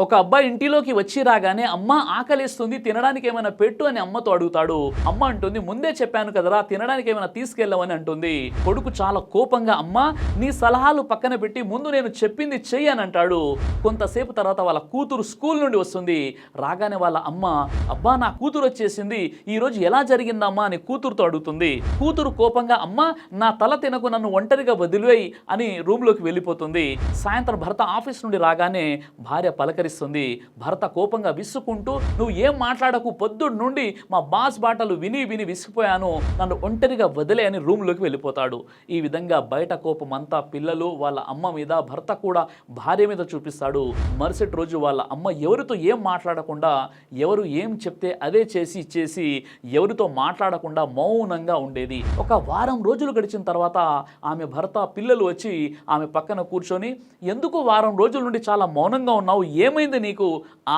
ఒక అబ్బాయి ఇంటిలోకి వచ్చి రాగానే అమ్మ ఆకలిస్తుంది తినడానికి ఏమైనా పెట్టు అని అమ్మతో అడుగుతాడు. అమ్మ అంటుంది ముందే చెప్పాను కదరా తినడానికి ఏమైనా తీసుకెళ్ళవని అంటుంది. కొడుకు చాలా కోపంగా అమ్మ నీ సలహాలు పక్కన పెట్టి ముందు నేను చెప్పింది చెయ్యి అని అంటాడు. కొంతసేపు తర్వాత వాళ్ళ కూతురు స్కూల్ నుండి వస్తుంది. రాగానే వాళ్ళ అమ్మ అబ్బా నా కూతురు వచ్చేసింది. ఈ రోజు ఎలా జరిగిందమ్మా అని కూతురుతో అడుగుతుంది. కూతురు కోపంగా అమ్మ నా తల తినకు నన్ను ఒంటరిగా వదిలివేయి అని రూమ్లోకి వెళ్ళిపోతుంది. సాయంత్రం భర్త ఆఫీస్ నుండి రాగానే భార్య పలక పలకరిస్తుంది భర్త కోపంగా విసుకుంటూ నువ్వు ఏం మాట్లాడకు పొద్దుడు నుండి మా బాస్ బాటలు విని విని విసిగిపోయాను. నన్ను ఒంటరిగా వదిలే అని రూమ్లోకి వెళ్ళిపోతాడు. ఈ విధంగా బయట కోపం అంతా పిల్లలు వాళ్ళ అమ్మ మీద భర్త కూడా భార్య మీద చూపిస్తాడు. మరుసటి రోజు వాళ్ళ అమ్మ ఎవరితో ఏం మాట్లాడకుండా ఎవరు ఏం చెప్తే అదే చేసి చేసి ఎవరితో మాట్లాడకుండా మౌనంగా ఉండేది. ఒక వారం రోజులు గడిచిన తర్వాత ఆమె భర్త పిల్లలు వచ్చి ఆమె పక్కన కూర్చొని ఎందుకు వారం రోజుల నుండి చాలా మౌనంగా ఉన్నావు? ఏమైంది నీకు?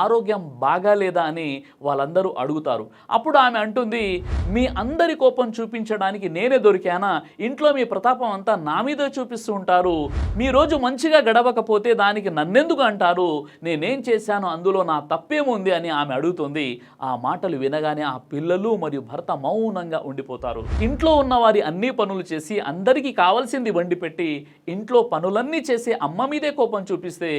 ఆరోగ్యం బాగాలేదా అని వాళ్ళందరూ అడుగుతారు. అప్పుడు ఆమె అంటుంది మీ అందరి కోపం చూపించడానికి నేనే దొరికానా? ఇంట్లో మీ ప్రతాపం అంతా నా మీదే చూపిస్తూ ఉంటారు. మీ రోజు మంచిగా గడవకపోతే దానికి నన్నెందుకు అంటారు? నేనేం చేశాను అందులో నా తప్పేముంది అని ఆమె అడుగుతుంది. ఆ మాటలు వినగానే ఆ పిల్లలు మరియు భర్త మౌనంగా ఉండిపోతారు. ఇంట్లో ఉన్న వారి అన్ని పనులు చేసి అందరికీ కావాల్సింది వండి పెట్టి ఇంట్లో పనులన్నీ చేసి అమ్మ మీదే కోపం చూపిస్తే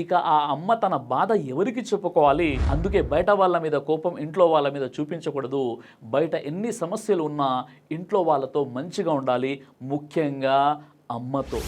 ఇక ఆ అమ్మ తన తన బాధ ఎవరికి చెప్పుకోవాలి? అందుకే బయట వాళ్ళ మీద కోపం ఇంట్లో వాళ్ళ మీద చూపించకూడదు. బయట ఎన్ని సమస్యలు ఉన్నా ఇంట్లో వాళ్ళతో మంచిగా ఉండాలి. ముఖ్యంగా అమ్మతో.